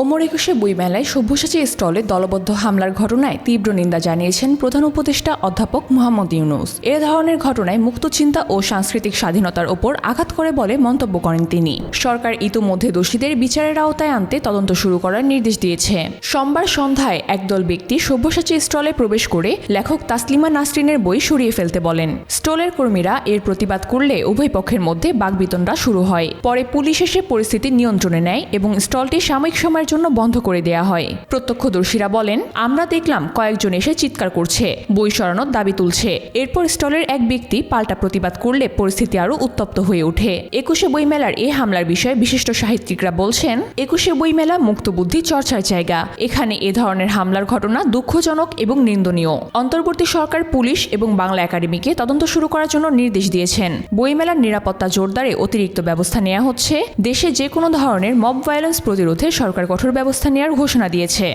ওমর একুশে বইমেলায় সব্যসাচী স্টলে দলবদ্ধ হামলার ঘটনায় তীব্র নিন্দা জানিয়েছেন প্রধান উপদেষ্টা অধ্যাপক মোহাম্মদ ইউনুস। এ ধরনের ঘটনায় মুক্ত চিন্তা ও সাংস্কৃতিক স্বাধীনতার ওপর আঘাত করে বলে মন্তব্য করেন তিনি। সরকার ইতোমধ্যে দোষীদের বিচারের আওতায় আনতে তদন্ত শুরু করার নির্দেশ দিয়েছে। সোমবার সন্ধ্যায় একদল ব্যক্তি সব্যসাচী স্টলে প্রবেশ করে লেখক তাসলিমা নাসরিনের বই সরিয়ে ফেলতে বলেন। স্টলের কর্মীরা এর প্রতিবাদ করলে উভয় পক্ষের মধ্যে বাগবিতণ্ডা শুরু হয়। পরে পুলিশ এসে পরিস্থিতি নিয়ন্ত্রণে নেয় এবং স্টলটি সাময়িক সময়ের জন্য বন্ধ করে দেয়া হয়। প্রত্যক্ষদর্শীরা বলেন, আমরা দেখলাম কয়েকজন এসে চিৎকার করছে, বই সরানোর দাবি তুলছে। এরপর স্টলের এক ব্যক্তি পাল্টা প্রতিবাদ করলে পরিস্থিতি আরও উত্তপ্ত হয়ে ওঠে। একুশে বইমেলার এই হামলার বিষয়ে বিশিষ্ট সাহিত্যিকরা বলছেন, একুশে বইমেলা মুক্তবুদ্ধি চর্চার জায়গা। এখানে এ ধরনের হামলার ঘটনা দুঃখজনক এবং নিন্দনীয়। অন্তর্বর্তী সরকার, পুলিশ এবং বাংলা একাডেমিকে তদন্ত শুরু করার জন্য নির্দেশ দিয়েছেন। বইমেলার নিরাপত্তা জোরদারে অতিরিক্ত ব্যবস্থা নেওয়া হচ্ছে। দেশে যে কোনো ধরনের মব ভায়োলেন্স প্রতিরোধে সরকার কঠোর ব্যবস্থা নেওয়ার ঘোষণা দিয়েছে।